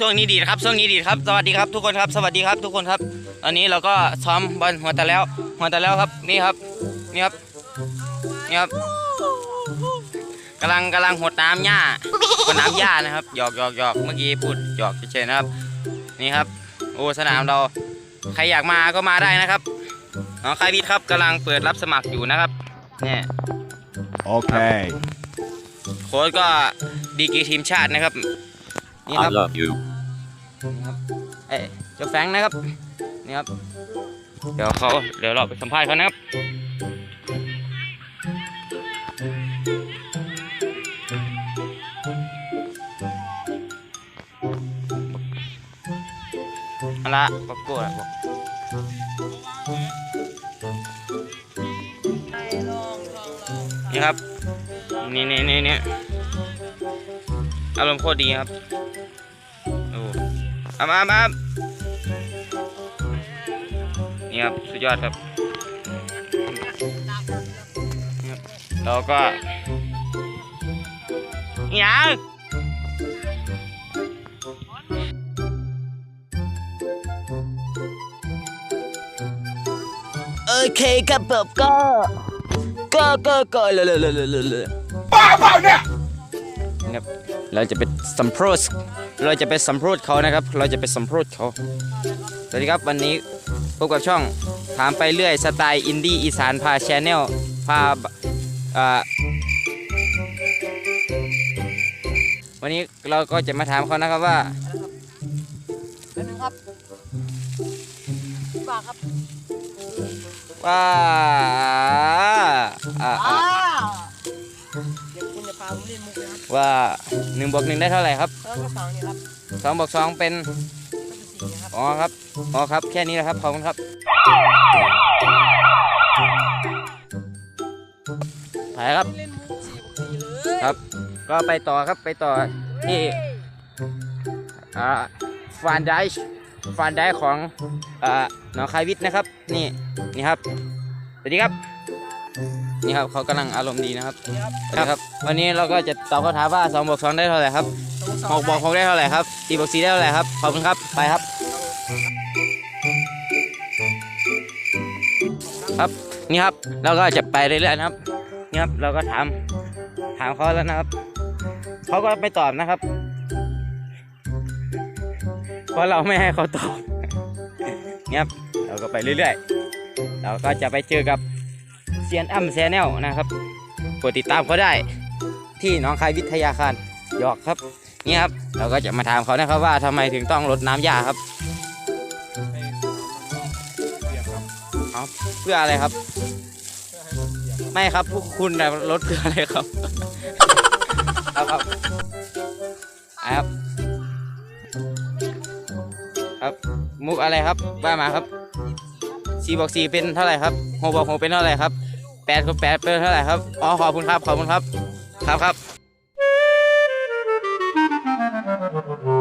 ช่วงนี้ดีดครับช่วงนี้ดีดครับ สวัสดีครับทุกคนครับ สวัสดีครับทุกคนครับ ตอนนี้เราก็ซ้อมบอลหัวตะแล้วหัวตะแล้วครับนี่ครับนี่ครับนี่ครับกำลังกำลังหดน้ำหญ้าหดน้ำหญ้านะครับหยอกหยอกหยอกเมื่อกี้พูดหยอกเฉยๆนะครับ นี่ครับโอ้สนามเราใครอยากมาก็มาได้นะครับน้องคายวิทย์ครับกำลังเปิดรับสมัครอยู่นะครับเนี่ย Okay. โค้ชก็ดีกรีทีมชาตินะครับนี่ค I รับ love you. นี่ครับเอ้เจ้าแฟงนะครับนี่ครับ เดี๋ยวเขาเดี๋ยวเราไปสัมภาษณ์เขานะครับเอาละบอกโก้ละบอกนี่ครับ นี่นี่นี่นี่อารมณ์โคตรดีครับ อามามานี่ครับสุดยอดครับนี่ครับเราก็หยังโอเคครับผมก็ก็ก็ก็เลยเลยเลยเลยเลยนะครับ เราจะไปสัมโพธเราจะไปสัมโพธเขานะครับ เราจะไปสัมโพธเขา สวัสดีครับวันนี้พบกับช่องถามไปเรื่อยสไตล์อินดี้อีสานพาแชนแนลพาเอ่อวันนี้เราก็จะมาถามเขานะครับว่าแล้วนึงครับฝากครับว่าอ่า ว่าหนึ่งบวกหนึ่งได้เท่าไหร่ครับแล้วก็สองนี่ครับสองบวกสองเป็นก็เป็นสี่นะครับอ๋อครับอ๋อครับแค่นี้นะครับขอบคุณครับ ไปครับ เล่นมุกสี่บวกสี่เลยครับ ก็ไปต่อครับไปต่อที่อ่าฟานไดช์ฟานไดของอ่าหนองคายวิทย์นะครับ นี่นี่ครับสวัสดีครับ นี่ครับเขากำลังอารมณ์ดีนะครับสวัสดีครับ วันนี้เราก็จะตอบคำถามว่า2บวก2ได้เท่าไหร่ครับ6บวก6ได้เท่าไหร่ครับ4บวก4ได้เท่าไหร่ครับ ขอบคุณครับ ไปครับ ครับนี่ครับเราก็จะไปเรื่อยๆนะครับ นี่ครับเราก็ถามถามเขาแล้วนะครับ เขาก็ไม่ตอบนะครับ เพราะเราไม่ให้เขาตอบ นี่ครับเราก็ไปเรื่อยๆ เราก็จะไปเจอกับเซียนอ้ำแซนแนลนะครับกดติดตามเขาได้ที่หน้องคายวิทยาคารหยอกครับนี่ครับเราก็จะมาถามเขานะครับว่าทำไมถึงต้องลดน้ำยาครับเอาเพื่ออะไรครับ ไม่ครับพวกคุณนะลดเพื่ออะไรครับเอาครับเอาครับครับมุกอะไรครับว่ามาครับสี่บอกสี่เป็นเท่าไหร่ครับหกบอกหกเป็นเท่าไหร่ครับ แปดคุณแปดเป็นเท่าไหร่ครับ อ๋อ ขอบคุณครับ ขอบคุณครับ ครับครับ